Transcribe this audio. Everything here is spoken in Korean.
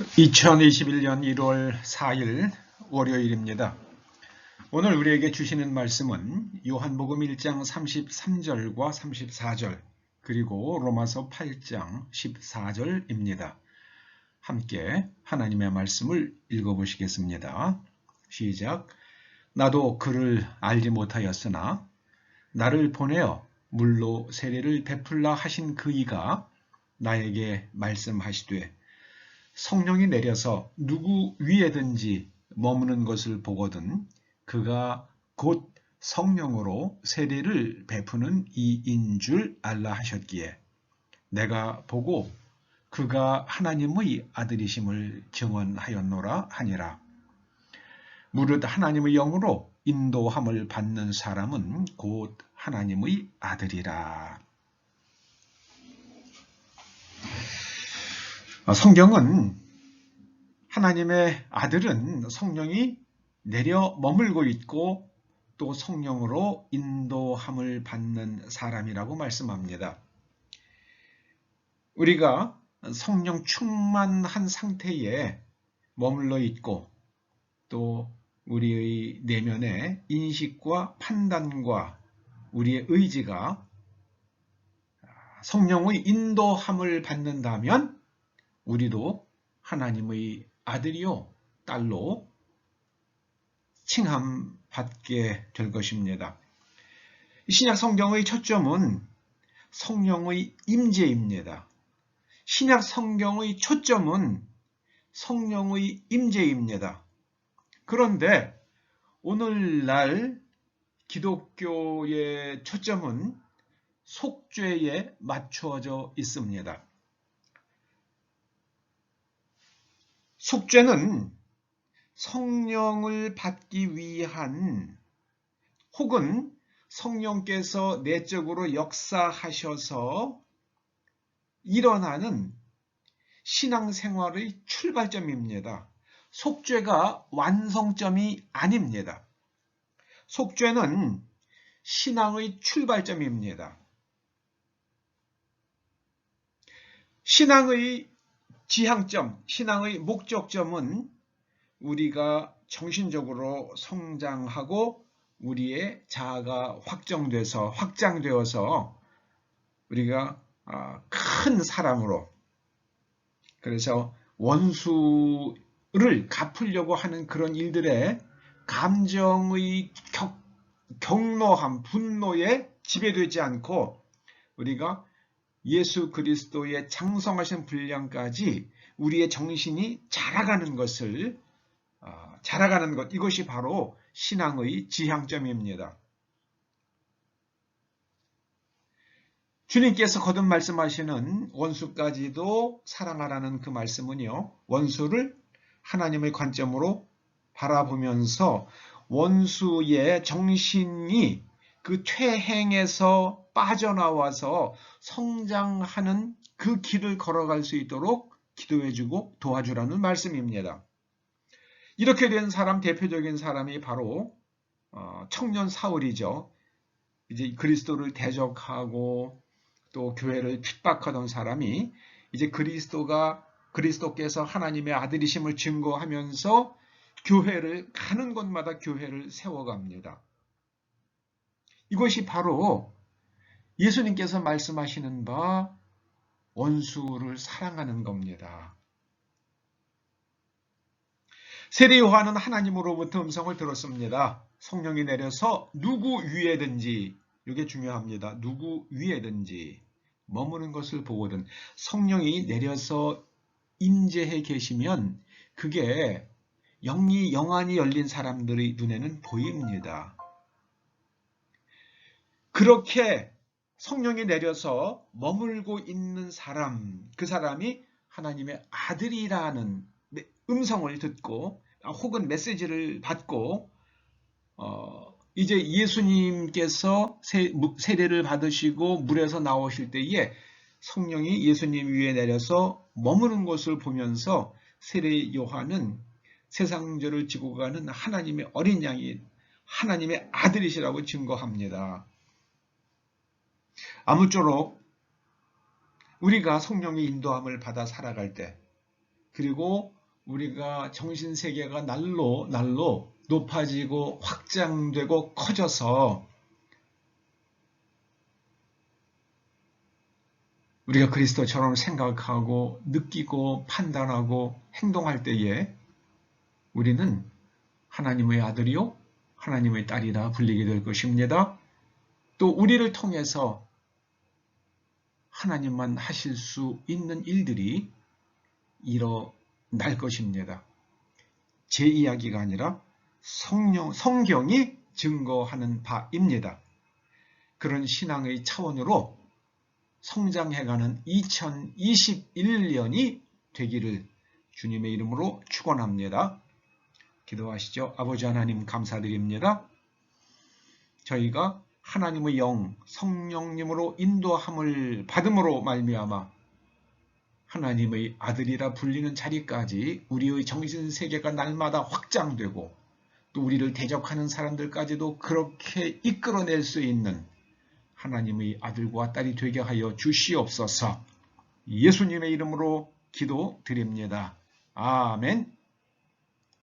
2021년 1월 4일 월요일입니다. 오늘 우리에게 주시는 말씀은 요한복음 1장 33절과 34절 그리고 로마서 8장 14절입니다. 함께 하나님의 말씀을 읽어보시겠습니다. 시작 나도 그를 알지 못하였으나 나를 보내어 물로 세례를 베풀라 하신 그이가 나에게 말씀하시되 성령이 내려서 누구 위에든지 머무는 것을 보거든 그가 곧 성령으로 세례를 베푸는 이인 줄 알라 하셨기에 내가 보고 그가 하나님의 아들이심을 증언하였노라 하니라. 무릇 하나님의 영으로 인도함을 받는 사람은 곧 하나님의 아들이라. 성경은 하나님의 아들은 성령이 내려 머물고 있고 또 성령으로 인도함을 받는 사람이라고 말씀합니다. 우리가 성령 충만한 상태에 머물러 있고 또 우리의 내면의 인식과 판단과 우리의 의지가 성령의 인도함을 받는다면 우리도 하나님의 아들이요 딸로 칭함 받게 될 것입니다. 신약 성경의 초점은 성령의 임재입니다. 신약 성경의 초점은 성령의 임재입니다. 그런데 오늘날 기독교의 초점은 속죄에 맞추어져 있습니다. 속죄는 성령을 받기 위한 혹은 성령께서 내적으로 역사하셔서 일어나는 신앙생활의 출발점입니다. 속죄가 완성점이 아닙니다. 속죄는 신앙의 출발점입니다. 신앙의 지향점, 신앙의 목적점은 우리가 정신적으로 성장하고 우리의 자아가 확정돼서 확장되어서 우리가 아, 큰 사람으로 그래서 원수를 갚으려고 하는 그런 일들에 감정의 격, 경노함, 분노에 지배되지 않고 우리가 예수 그리스도의 장성하신 분량까지 우리의 정신이 자라가는 것을 어, 자라가는 것 이것이 바로 신앙의 지향점입니다. 주님께서 거듭 말씀하시는 원수까지도 사랑하라는 그 말씀은요. 원수를 하나님의 관점으로 바라보면서 원수의 정신이 그 퇴행에서 빠져나와서 성장하는 그 길을 걸어갈 수 있도록 기도해주고 도와주라는 말씀입니다. 이렇게 된 사람 대표적인 사람이 바로 어, 청년 사울이죠. 이제 그리스도를 대적하고 또 교회를 핍박하던 사람이 이제 그리스도가 그리스도께서 하나님의 아들이심을 증거하면서 교회를 가는 곳마다 교회를 세워갑니다. 이것이 바로 예수님께서 말씀하시는 바 원수를 사랑하는 겁니다. 세례 요한은 하나님으로부터 음성을 들었습니다. 성령이 내려서 누구 위에든지 이게 중요합니다. 누구 위에든지 머무는 것을 보거든 성령이 내려서 임재해 계시면 그게 영이 영안이 열린 사람들의 눈에는 보입니다. 그렇게 성령이 내려서 머물고 있는 사람, 그 사람이 하나님의 아들이라는 음성을 듣고 혹은 메시지를 받고 어, 이제 예수님께서 세, 세례를 받으시고 물에서 나오실 때에 성령이 예수님 위에 내려서 머무는 것을 보면서 세례 요한은 세상죄를 지고 가는 하나님의 어린 양이 하나님의 아들이시라고 증거합니다. 아무쪼록 우리가 성령의 인도함을 받아 살아갈 때 그리고 우리가 정신세계가 날로 날로 높아지고 확장되고 커져서 우리가 그리스도처럼 생각하고 느끼고 판단하고 행동할 때에 우리는 하나님의 아들이요 하나님의 딸이라 불리게 될 것입니다. 또 우리를 통해서 하나님만 하실 수 있는 일들이 일어날 것입니다. 제 이야기가 아니라 성령, 성경이 증거하는 바입니다. 그런 신앙의 차원으로 성장해가는 2021년이 되기를 주님의 이름으로 축원합니다. 기도하시죠. 아버지 하나님 감사드립니다. 저희가 하나님의 영, 성령님으로 인도함을 받음으로 말미암아 하나님의 아들이라 불리는 자리까지 우리의 정신세계가 날마다 확장되고 또 우리를 대적하는 사람들까지도 그렇게 이끌어낼 수 있는 하나님의 아들과 딸이 되게 하여 주시옵소서 예수님의 이름으로 기도드립니다. 아멘